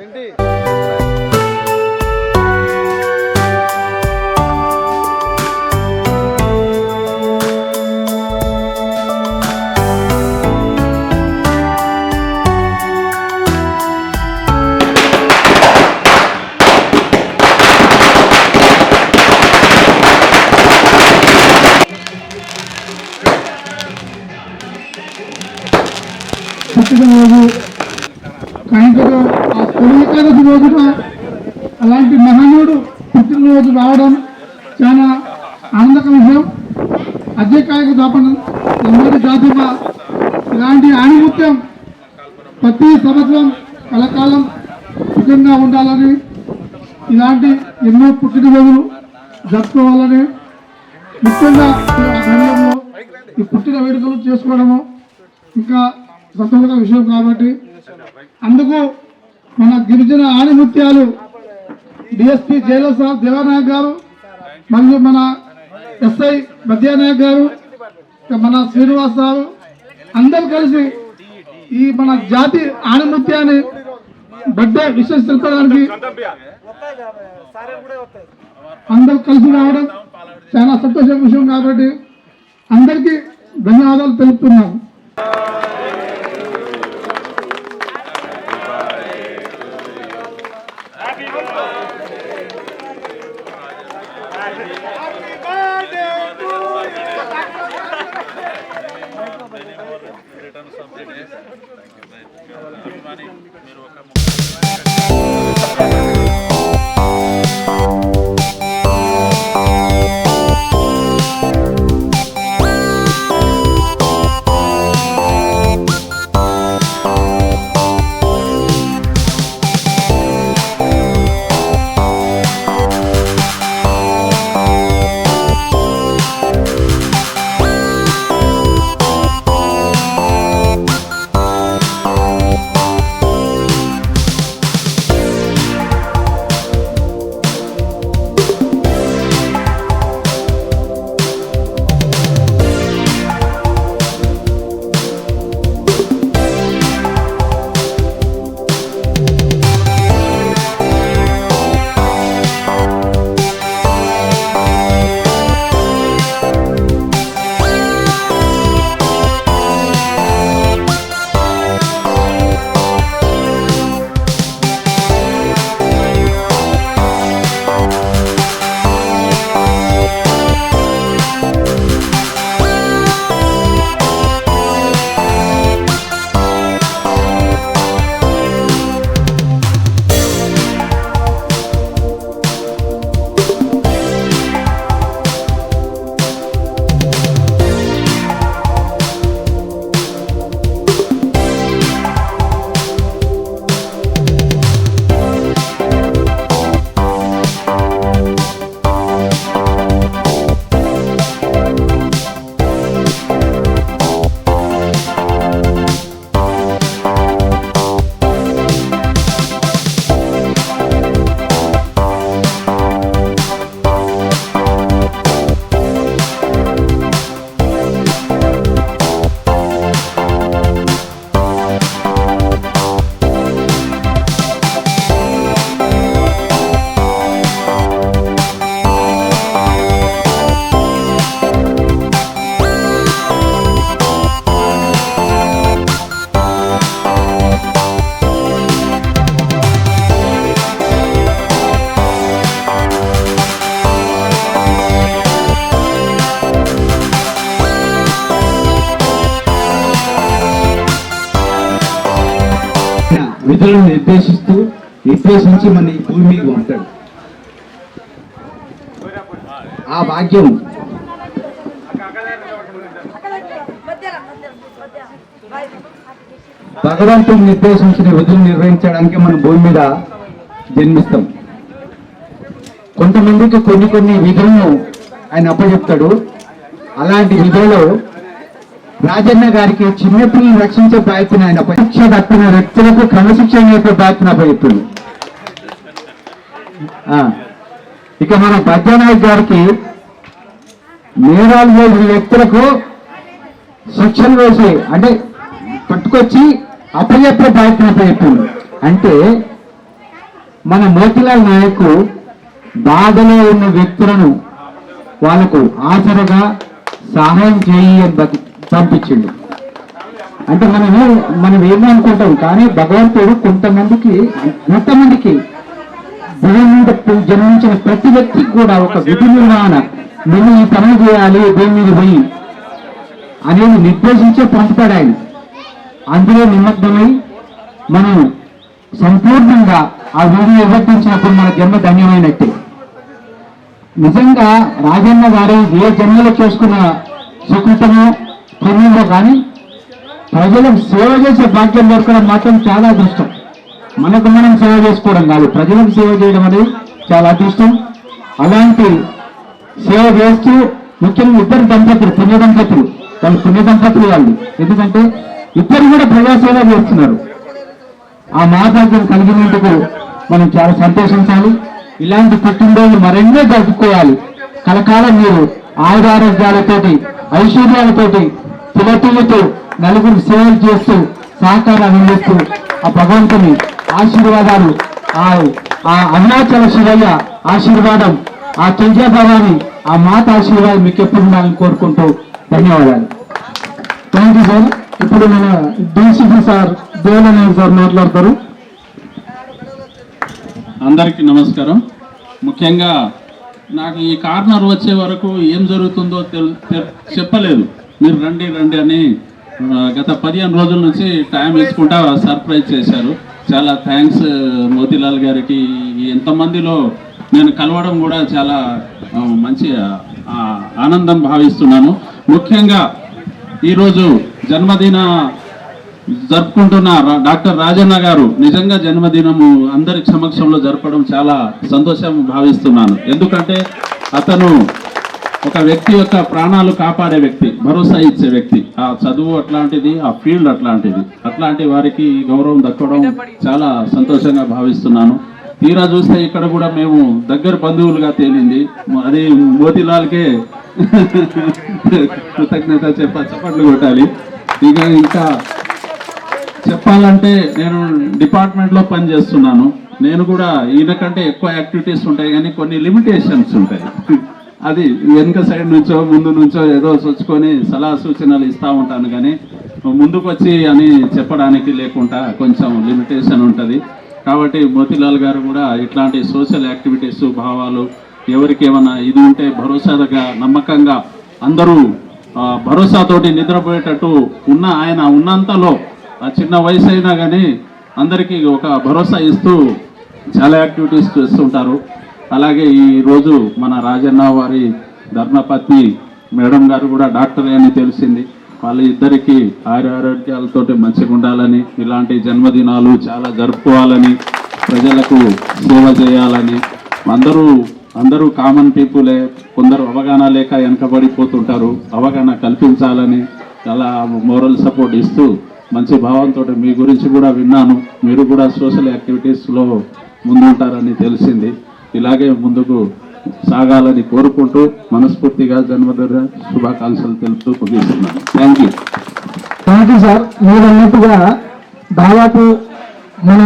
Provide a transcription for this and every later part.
ఏంటి పుట్టినరోజు కనుకగా ఆ తొలి ఏకాదశి రోజున అలాంటి మహనీయుడు పుట్టినరోజు రావడం చాలా ఆనందకర విషయం. అధ్యకాయక దాపన ఎన్నటి జాతిమ ఇలాంటి ఆణిముత్యం ప్రతి సంవత్సరం కలకాలం సుఖంగా ఉండాలని ఇలాంటి ఎన్నో పుట్టినరోజులు జరుపుకోవాలని ముఖ్యంగా ఈ పుట్టిన వేడుకలు చేసుకోవడము ఇంకా సంతోషమైన విషయం కాబట్టి అందుకు మన గిరిజన ఆణిముత్యాలు డిఎస్పీ జైల సార్ దేవానాయక్ గారు మరియు మన ఎస్ఐ మధ్యానాయక్ గారు మన శ్రీనివాస్ సారు అందరూ కలిసి ఈ మన జాతి ఆణిముత్యాన్ని బర్త్డే విషయం తెలపడానికి అందరూ కలిసి రావడం చాలా సంతోషం విషయం కాబట్టి అందరికీ ధన్యవాదాలు తెలుపుతున్నాను. విధులను నిర్దేశిస్తూ నిర్దేశించి మన ఈ భూమి మీద ఉంటాడు. ఆ భాగ్యం భగవంతుడు నిర్దేశించిన విధులు నిర్వహించడానికి మనం భూమి మీద జన్మిస్తాం. కొంతమందికి కొన్ని కొన్ని విధులను ఆయన అప్పచెప్తాడు. అలాంటి విధులలో రాజన్న గారికి చిన్నపిల్లలు రక్షించే ప్రయత్నం ఆయన పరీక్ష తప్పిన వ్యక్తులకు క్రమశిక్షణ నేర్పే ప్రయత్న అప్పచెప్పాడు ఇక మన పద్మనాయక్ గారికి నేరాలు చేసిన వ్యక్తులకు శిక్షలు వేసి అంటే పట్టుకొచ్చి అప్పచెప్పే ప్రయత్నం అంటే మన మోతిలాల్ నాయక్ బాధలో ఉన్న వ్యక్తులను వాళ్ళకు ఆసరగా సహాయం చేయి అని బతి- పంపించిండు. అంటే మనము మనం ఏమనుకుంటాం కానీ భగవంతుడు కొంతమందికి కొంతమందికి భూమి మీద జన్మించిన ప్రతి వ్యక్తికి కూడా ఒక విధి నిర్వహణ నువ్వు ఈ పనులు చేయాలి భూమి మీద పోయి అనేది నిర్దేశించే పంపుతాడు ఆయన. అందులో నిమగ్నమై మనం సంపూర్ణంగా ఆ విధి నిర్వర్తించినప్పుడు మన జన్మ ధన్యమైనట్టే. నిజంగా రాజన్న గారు ఏ జన్మలో చేసుకున్న సుకృతమో పుణ్యమో కానీ ప్రజలకు సేవ చేసే భాగ్యం దొరకడం మాత్రం చాలా అదృష్టం. మనకు మనం సేవ చేసుకోవడం కాదు ప్రజలకు సేవ చేయడం అనేది చాలా అదృష్టం. అలాంటి సేవ చేస్తూ ముఖ్యంగా ఇద్దరు దంపతులు పుణ్య దంపతులు వాళ్ళు పుణ్య దంపతులు వాళ్ళు. ఎందుకంటే ఇద్దరు కూడా ప్రజాసేవ చేస్తున్నారు. ఆ మహాభాగ్యం కలిగినందుకు మనం చాలా సంతోషించాలి ఇలాంటి పుట్టినరోజు మరెన్నో జరుపుకోవాలి. కలకాలం మీరు ఆయుధారోగ్యాలతోటి ఐశ్వర్యాలతోటి పిల్లతులతో నలుగురు సేవలు చేస్తూ సహకారాలు అందిస్తూ ఆ భగవంతుని ఆశీర్వాదాలు ఆ అరుణాచల శివయ్య ఆశీర్వాదం ఆ తులజాభవాని ఆ మాత ఆశీర్వాదం మీకు ఎప్పుడు ఉండాలని కోరుకుంటూ ధన్యవాదాలు. థ్యాంక్ యూ సార్ ఇప్పుడు మన డీసీపీ సార్ దేవనారాయణ సార్ మాట్లాడతారు. అందరికీ నమస్కారం. ముఖ్యంగా నాకు ఈ కార్నర్ వచ్చే వరకు ఏం జరుగుతుందో తెల్- చెప్పలేదు. మీరు రండి రండి అని గత పదిహేను రోజుల నుంచి టైం వేసుకుంటా సర్ప్రైజ్ చేశారు. చాలా థ్యాంక్స్ మోతీలాల్ గారికి. ఎంతమందిలో నేను కలవడం కూడా చాలా మంచి ఆనందం భావిస్తున్నాను. ముఖ్యంగా ఈరోజు జన్మదిన జరుపుకుంటున్న డాక్టర్ రాజన్న గారు నిజంగా జన్మదినము అందరి సమక్షంలో జరపడం చాలా సంతోషం భావిస్తున్నాను. ఎందుకంటే అతను ఒక వ్యక్తి యొక్క ప్రాణాలు కాపాడే వ్యక్తి భరోసా ఇచ్చే వ్యక్తి. ఆ చదువు అట్లాంటిది ఆ ఫీల్డ్ అట్లాంటిది. అట్లాంటి వారికి గౌరవం దక్కడం చాలా సంతోషంగా భావిస్తున్నాను. తీరా చూస్తే ఇక్కడ కూడా మేము దగ్గర బంధువులుగా తేలింది. అది మోతిలాల్కే కృతజ్ఞత చెప్ప చప్పట్లు కొట్టాలి. ఇక ఇంకా చెప్పాలంటే నేను డిపార్ట్మెంట్లో పని చేస్తున్నాను నేను కూడా ఈయన కంటే ఎక్కువ యాక్టివిటీస్ ఉంటాయి కానీ కొన్ని లిమిటేషన్స్ ఉంటాయి. అది వెనుక సైడ్ నుంచో ముందు నుంచో ఏదో సొచ్చుకొని సలహా సూచనలు ఇస్తూ ఉంటాను కానీ ముందుకు వచ్చి అని చెప్పడానికి లేకుండా కొంచెం లిమిటేషన్ ఉంటుంది. కాబట్టి మోతిలాల్ గారు కూడా ఇట్లాంటి సోషల్ యాక్టివిటీస్ భావాలు ఎవరికి ఏమైనా ఇది ఉంటే భరోసాగా నమ్మకంగా అందరూ భరోసాతోటి నిద్రపోయేటట్టు ఉన్న ఆయన ఉన్నంతలో ఆ చిన్న వయసు అయినా కానీ అందరికీ ఒక భరోసా ఇస్తూ చాలా యాక్టివిటీస్ చేస్తుంటారు. అలాగే ఈరోజు మన రాజన్న వారి ధర్మపత్ని మేడం గారు కూడా డాక్టర్ అని తెలిసింది. వాళ్ళ ఇద్దరికి ఆరోగ్యాలతోటి మంచిగా ఉండాలని ఇలాంటి జన్మదినాలు చాలా జరుపుకోవాలని ప్రజలకు సేవ చేయాలని అందరూ అందరూ కామన్ పీపులే కొందరు అవగాహన లేక వెనకబడిపోతుంటారు. అవగాహన కల్పించాలని చాలా మోరల్ సపోర్ట్ ఇస్తూ మంచి భావంతో మీ గురించి కూడా విన్నాను. మీరు కూడా సోషల్ యాక్టివిటీస్లో ముందుంటారని తెలిసింది. ఇలాగే ముందుకు సాగాలని కోరుకుంటూ మనస్ఫూర్తిగా జన్మదిన శుభాకాంక్షలు తెలుపుతూ ముగిస్తున్నాను. Thank you thank you sir మీరు అన్నట్టుగా దాదాపు మన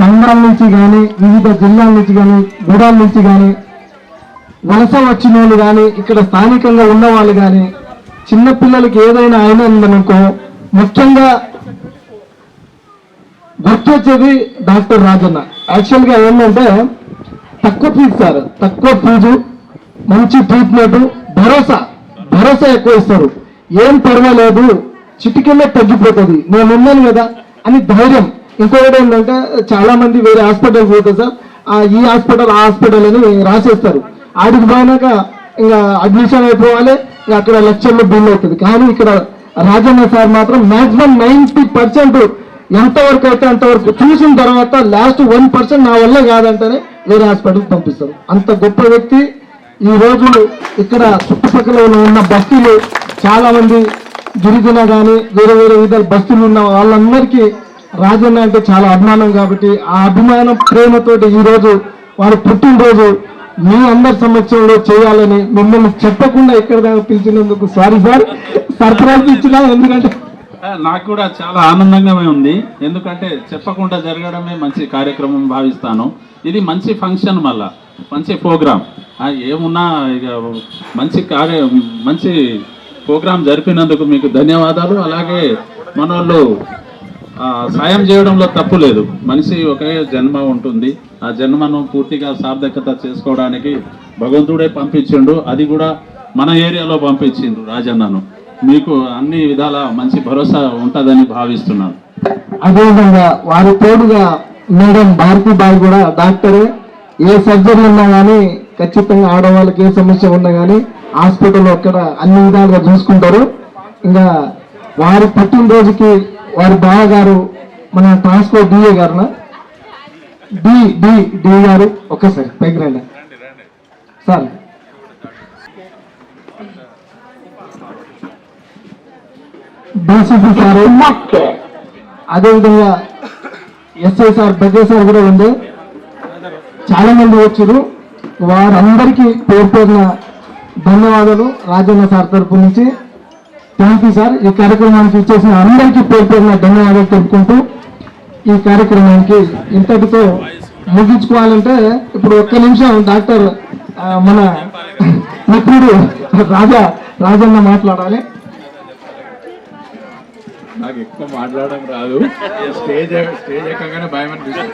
తండాల నుంచి కానీ వివిధ జిల్లాల నుంచి కానీ గూడాల నుంచి కానీ వలస వచ్చిన వాళ్ళు కానీ ఇక్కడ స్థానికంగా ఉన్న వాళ్ళు కానీ చిన్నపిల్లలకి ఏదైనా ఏదైనా అయినందనుకో ముఖ్యంగా గుర్తొచ్చేది డాక్టర్ రాజన్న. యాక్చువల్గా ఏంటంటే తక్కువ ఫీజు సార్ తక్కువ ఫీజు మంచి ట్రీట్మెంట్ భరోసా భరోసా ఎక్కువ ఇస్తారు. ఏం పర్వాలేదు చిటికెళ్ళే తగ్గిపోతుంది. నేను ఉన్నాను కదా అని ధైర్యం. ఇంకొకటి ఏంటంటే చాలా మంది వేరే హాస్పిటల్ పోతారు సార్. ఆ ఈ హాస్పిటల్ ఆ హాస్పిటల్ అని రాసేస్తారు. ఆడికి పోయినాక ఇంకా అడ్మిషన్ అయిపోవాలి ఇంకా అక్కడ లక్షల్లో బిల్ అవుతుంది. కానీ ఇక్కడ రాజన్న సార్ మాత్రం మాక్సిమం నైంటీ పర్సెంట్ ఎంతవరకు అయితే అంతవరకు చూసిన తర్వాత లాస్ట్ వన్ పర్సెంట్ నా వల్ల కాదంటేనే వేరే హాస్పిటల్కి పంపిస్తారు. అంత గొప్ప వ్యక్తి ఈ రోజు ఇక్కడ చుట్టుపక్కల ఉన్న బస్తీలు చాలా మంది గిరిజన కానీ వేరే వేరే విధాల బస్తీలు ఉన్న వాళ్ళందరికీ రాజన్న అంటే చాలా అభిమానం కాబట్టి ఆ అభిమానం ప్రేమతోటి ఈరోజు వారి పుట్టినరోజు మీ అందరి సమక్షంలో చేయాలని మిమ్మల్ని చెప్పకుండా ఇక్కడ దాకా పిలిచినందుకు సారీ సార్. సర్ప్రైజ్ ఇచ్చిన ఎందుకంటే నాకు కూడా చాలా ఆనందంగా ఉంది. ఎందుకంటే చెప్పకుండా జరగడమే మంచి కార్యక్రమం భావిస్తాను. ఇది మంచి ఫంక్షన్ మళ్ళా. మంచి ప్రోగ్రామ్ ఏమున్నా ఇక మంచి కార్య మంచి ప్రోగ్రాం జరిపినందుకు మీకు ధన్యవాదాలు. అలాగే మన వాళ్ళు సాయం చేయడంలో తప్పు లేదు. మనిషి ఒకే జన్మ ఉంటుంది. ఆ జన్మను పూర్తిగా సార్థకత చేసుకోవడానికి భగవంతుడే పంపించిండు. అది కూడా మన ఏరియాలో పంపించిండు రాజన్నను. మీకు అన్ని విధాల మంచి భరోసా ఉంటుందని భావిస్తున్నాను. అదేవిధంగా వారి తోడుగా మేడం భారతి బాయ్ కూడా డాక్టరే. ఏ సర్జరీ ఉన్నా కానీ ఖచ్చితంగా ఆడవాళ్ళకి ఏ సమస్య ఉన్నా కానీ హాస్పిటల్లో అక్కడ అన్ని విధాలుగా చూసుకుంటారు. ఇంకా వారి పుట్టినరోజుకి వారి బావగారు మన ట్రాన్స్పోర్ట్ డిఏ గారున? డి డి డి గారు. ఒక్కసారి పైకి రండి. సార్. DCP sir. అదేవిధంగా ఎస్ఐ సార్ సార్ కూడా ఉంది. చాలా మంది వచ్చారు. వారందరికీ పేరు పేరున ధన్యవాదాలు రాజన్న సార్ తరపు నుంచి. థ్యాంక్ యూ సార్ ఈ కార్యక్రమానికి ఇచ్చేసిన అందరికీ పేరు పేరున ధన్యవాదాలు తెలుపుకుంటూ ఈ కార్యక్రమానికి ఇంతటితో ముగించుకోవాలంటే ఇప్పుడు ఒక్క నిమిషం డాక్టర్ మన నిపుణుడు రాజా రాజన్న మాట్లాడాలి. నాకు ఎక్కువ మాట్లాడడం రాదు. స్టేజ్ స్టేజ్ ఎక్కగానే భయం అనిపిస్తుంది.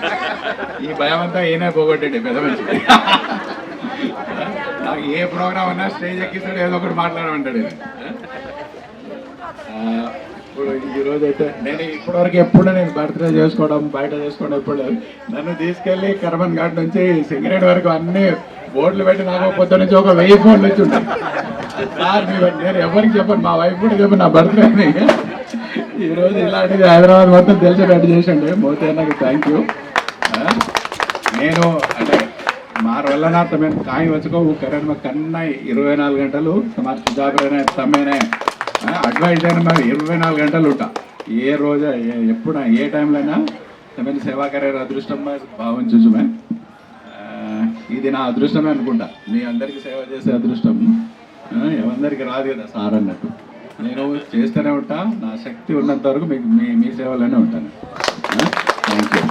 ఈ భయం అంతా ఈయన పోగొట్టండి పెద్ద మనిషి. నాకు ఏ ప్రోగ్రామ్ అన్నా స్టేజ్ ఎక్కిస్తాడు ఏదో ఒకటి మాట్లాడమంటాడు ఇప్పుడు ఈరోజు అయితే నేను ఇప్పటివరకు ఎప్పుడు నేను బర్త్డే చేసుకోవడం బయట చేసుకోవడం ఎప్పుడు నన్ను తీసుకెళ్ళి కర్మన్ ఘాట్ నుంచి సింగరేట్ వరకు అన్ని బోర్డులు పెట్టి నాకు పొద్దు నుంచి ఒక వెయ్యి ఫోన్లు వచ్చి ఉంటాయి. సార్ నేను ఎవరికి చెప్పను మా వైఫ్ కూడా చెప్పను నా బర్త్డే ఈరోజు ఇలాంటిది హైదరాబాద్ మొత్తం తెలిసేటట్టు చేసండి. మోతీ నాకు థ్యాంక్ యూ నేను అంటే మా వల్ల తమ కాయ వచ్చుకో కరెంట్ మాకు కన్నా ఇరవై నాలుగు గంటలు మాకు సుధాకరణ తమ్మేనే అడ్వైజ్ అయినా మేము ఇరవై నాలుగు గంటలు ఉంటా. ఏ రోజు ఎప్పుడైనా ఏ టైంలోనా తమ సేవాకరే అదృష్టం భావం చూసుమే. ఇది నా అదృష్టమే అనుకుంటా. మీ అందరికీ సేవ చేసే అదృష్టం ఎవరందరికీ రాదు కదా సార్ అన్నట్టు. నేను చేస్తూనే ఉంటా. నా శక్తి ఉన్నంత వరకు మీకు మీ మీ సేవలోనే ఉంటాను. Thank you